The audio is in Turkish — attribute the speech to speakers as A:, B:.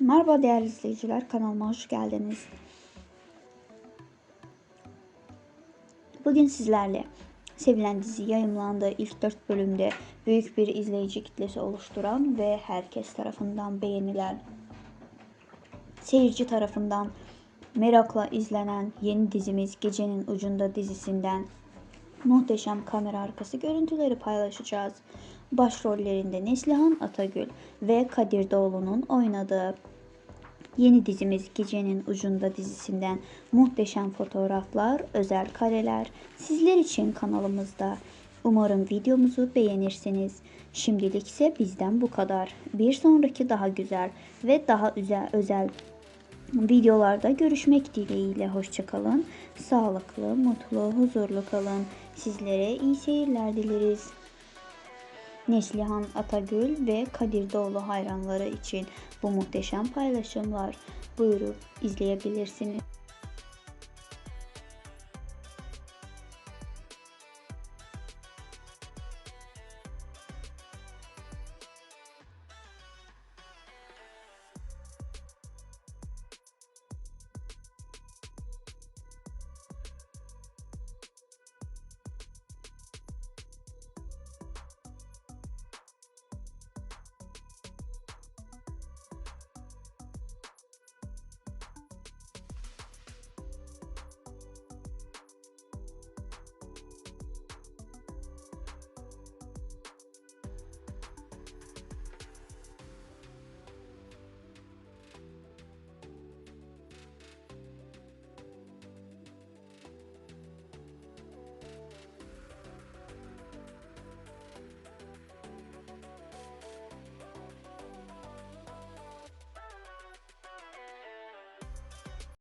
A: Merhaba değerli izleyiciler, kanalıma hoş geldiniz. Bugün sizlerle sevilen dizi yayımlandığı ilk 4 bölümde büyük bir izleyici kitlesi oluşturan ve herkes tarafından beğenilen, seyirci tarafından merakla izlenen yeni dizimiz Gecenin Ucunda dizisinden muhteşem kamera arkası görüntüleri paylaşacağız. Başrollerinde Neslihan Atagül ve Kadir Doğulu'nun oynadığı yeni dizimiz Gecenin Ucunda dizisinden muhteşem fotoğraflar, özel kareler sizler için kanalımızda. Umarım videomuzu beğenirsiniz. Şimdilik ise bizden bu kadar. Bir sonraki daha güzel ve daha özel, özel videolarda görüşmek dileğiyle hoşçakalın. Sağlıklı, mutlu, huzurlu kalın. Sizlere iyi seyirler dileriz. Neslihan Atagül ve Kadir Doğulu hayranları için bu muhteşem paylaşımlar buyurup izleyebilirsiniz.